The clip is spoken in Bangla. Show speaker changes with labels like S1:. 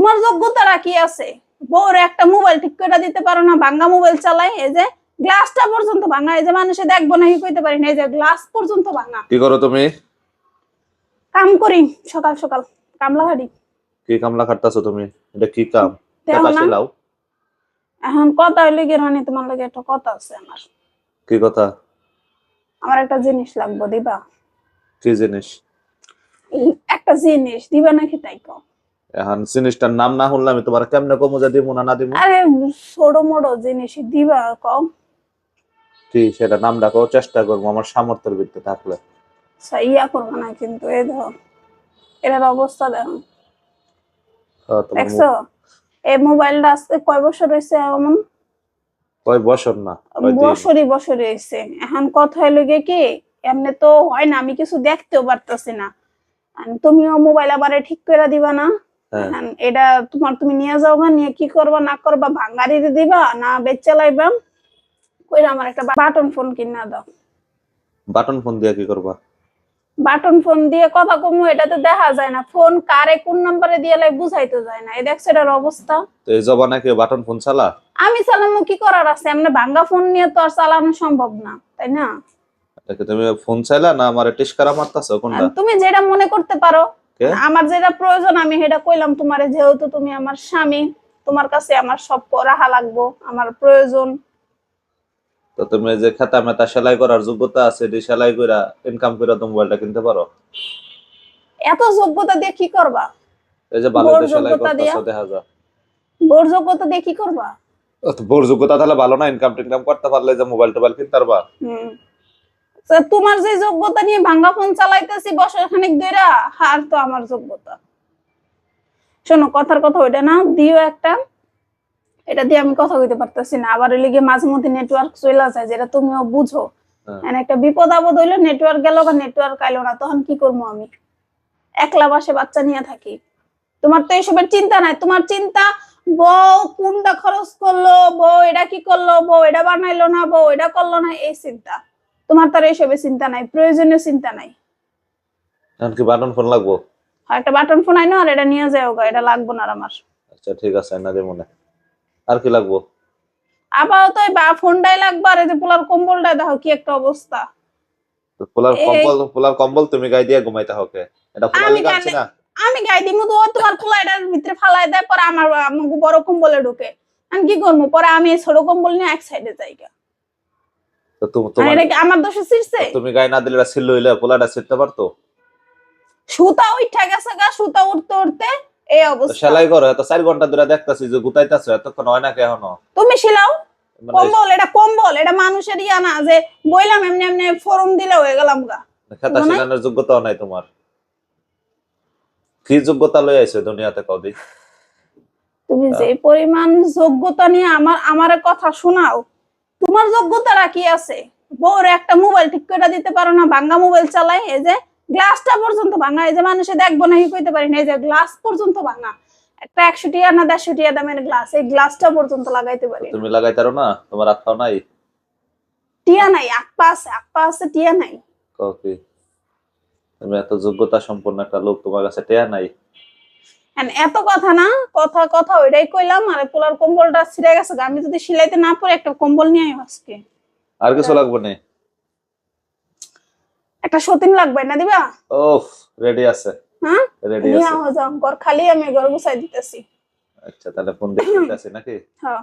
S1: তোমার যোগ্যতাটা কি আছে। বউর একটা মোবাইল ঠিক করে দিতে পারো না ভাঙ্গা মোবাইল চালাই এই যে গ্লাসটা পর্যন্ত ভাঙা এই যে মানুষে দেখব না কি কইতে পারি না এই যে গ্লাস পর্যন্ত ভাঙা।
S2: কি করো তুমি?
S1: কাম করি সকাল সকাল কামলা হাড়ি।
S2: কি কামলা খাটতাছো তুমি? এটা কি কাম? টাকা
S1: না। এখন কথা হইলে কি রানি তোমার লাগে একটা কথা আছে আমার।
S2: কি কথা?
S1: আমার একটা জিনিস লাগবে দিবা?
S2: কি জিনিস?
S1: একটা জিনিস দিবা নাকি তাই কও?
S2: এখন জিনিসটার নাম না শুনলে আমি তোমার কেমনে কমু যে দিমু না না দিমু?
S1: আরে ছোট মোটো জিনিস দিবা কও
S2: কি সেটা নাম ডাকো চেষ্টা করব আমার সামর্থ্যের ভিত্তিতে থাকলে।
S1: আচ্ছা, ইয়া করব না কিন্তু এই দেখো এটার অবস্থা দেখো।
S2: হ্যাঁ,
S1: দেখছ? এই মোবাইলটা আজকে কয় বছর হয়েছে এমন
S2: কয় বছর না?
S1: বছরই বছরই হয়েছে। এখন কথা হইল গিয়ে কি এমনি তো হয় না আমি কিছু দেখতেও পারতেছি না। আর তুমিও মোবাইল আবার ঠিক করে দিবা না? এটা তোমার তুমি নিয়ে যাওবা নিয়ে কি করবা না করবা ভাঙ্গারি দিবা না বেচ চালাইবা কইরা আমার একটা বাটন ফোন কিনা দাও।
S2: বাটন ফোন দিয়ে কি করবা?
S1: বাটন ফোন দিয়ে কথা কমু এটা তো দেখা যায় না। ফোন কারে কোন নাম্বারে দিয়ে লাই বুঝাইতে যায় না। এই দেখছ এটার অবস্থা।
S2: তো এই জবানে কি বাটন ফোন চালা?
S1: আমি চালামু কি করার আছে? এমনি ভাঙ্গা ফোন নিয়ে তো আর চালানো সম্ভব না তাই না?
S2: তুমি ফোন চাইলা না আমার টিস্কারা মারতাছো কোনটা?
S1: তুমি যেটা মনে করতে পারো? আমার যেটা প্রয়োজন আমি সেটা কইলাম তোমারে যেহেতু তুমি আমার স্বামী তোমার কাছে আমার সব রাহা লাগবো আমার প্রয়োজন।
S2: তো তুমি যে খেতা মেতা সেলাই করার যোগ্যতা আছে এটি সেলাই কইরা ইনকাম কইরা তুমি মোবাইলটা কিনতে পারো?
S1: এত যোগ্যতা দিয়ে কি করবা?
S2: এই যে ভালো সেলাই? করতেছো দেখা যায়
S1: বোর যোগ্যতা দিয়ে কি করবা?
S2: বোর যোগ্যতা তাহলে ভালো না ইনকাম টিনকাম করতে পারলে যে মোবাইল টোবাইল কিনতে পারবা?
S1: হুম। তোমার যে যোগ্যতা নিয়ে ভাঙ্গা ফোন চালাইতেছি বছর খানিক ধইরা হার তো আমার যোগ্যতা। শোনো কথার কথা ওইটা না দিও একটা। এটা দিয়ে আমি কথা কইতে পারতেছি না। আবার লিগে মাঝে মধ্যে নেটওয়ার্ক চলে যায় যেটা তুমিও বুঝো।
S2: হ্যাঁ।
S1: মানে একটা বিপদ আপদ হইল নেটওয়ার্ক গেল বা নেটওয়ার্ক আইলো না তখন কি করব আমি? একলা বাসে বাচ্চা নিয়ে থাকি। তোমার তো এইসবের চিন্তা নাই। তোমার চিন্তা বউ কোনটা খরচ করল বউ এটা কি করল বউ এটা বানাইলো না বউ এটা করল না এই চিন্তা। তোমার তার এইসবের চিন্তা নাই প্রয়োজনীয় চিন্তা নাই।
S2: এখন কি বাটন ফোন লাগবো?
S1: আর একটা বাটন ফোন আইনো আর এটা নিয়ে যাও গা এটা লাগবো না আর আমার।
S2: আচ্ছা ঠিক আছে না রে মনে। আর কি লাগবো?
S1: আবার তো এই বা- ফোনটাই লাগবে আর এই যে পোলার কম্বলটা দেখো কি একটা অবস্থা।
S2: পোলার কম্বল পোলার কম্বল তুমি গায়ে দিয়ে ঘুমাইতে হবে এটা পোলার না।
S1: আমি গাই দিমু তো তোমার পোলা এটার ভিতরে ফালাই দেয় পরে আমার আমাকে বড় কম্বলে ঢুকে। আমি কি করব পরে আমি ছোট কম্বল নিয়ে এক সাইডে যাই।
S2: তো তোমার
S1: আমার দোষে ছিড়ছে?
S2: তুমি গায়ে না দিলে ছিল হইলে পোলাটা ছিটতে পারতো?
S1: সুতা উঠা গেছে গা সুতা উঠতে উঠতে এই অবস্থা।
S2: সেলাই করো এত চার ঘণ্টা ধরে দেখতাছি যে গুতাইতাছো এতক্ষণ হয় না এখনও?
S1: তুমি
S2: মানে
S1: কম্বল এটা কম্বল এটা মানুষের ইয়া না যে বইলাম এমনি এমনি ফোরম দিলে হয়ে গেলাম গা।
S2: খেতা
S1: মানে?
S2: যোগ্যতাও নাই তোমার। কি যোগ্যতা লই আইছো দুনিয়াতে কদি
S1: তুমি যে পরিমাণ যোগ্যতা নিয়ে আমার আমারে কথা শোনাও তোমার যোগ্যতাটা কি আছে? বউর একটা মোবাইল ঠিক করে দিতে পারো না ভাঙ্গা মোবাইল চালাই এই যে গ্লাসটা পর্যন্ত ভাঙা এই যে মানুষে দেখব না কি কইতে পারি না এই যে গ্লাস পর্যন্ত ভাঙা। একটা একশো টিয়া না দেড়শো টিয়া দামের গ্লাস এই গ্লাসটা পর্যন্ত লাগাইতে পারি।
S2: তুমি লাগাইতারো না তোমার আত্মাও নাই?
S1: টিয়া নাই আকপা আছে আকপা আছে টিয়া নাই।
S2: কফি। তুমি এত যোগ্যতা সম্পন্ন একটা লোক তোমার কাছে টেয়া নাই?
S1: এত কথা না কথা কথা ওইটাই কইলাম আর পোলার কম্বলটা ছিঁড়ে গেছে আমি যদি সিলাইতে না পারি একটা কম্বল নিয়ে আই আজকে।
S2: আর কিছু লাগবে না?
S1: একটা সতিন লাগবে না দিবা?
S2: ওফ রেডি আছে।
S1: হ্যাঁ?
S2: রেডি
S1: নিয়ে
S2: আছে।
S1: আও যাও ঘর খালি আমি ঘর গুছাই দিতেছি।
S2: আচ্ছা তাহলে ফোন দেখতে নাকি?
S1: হ্যাঁ।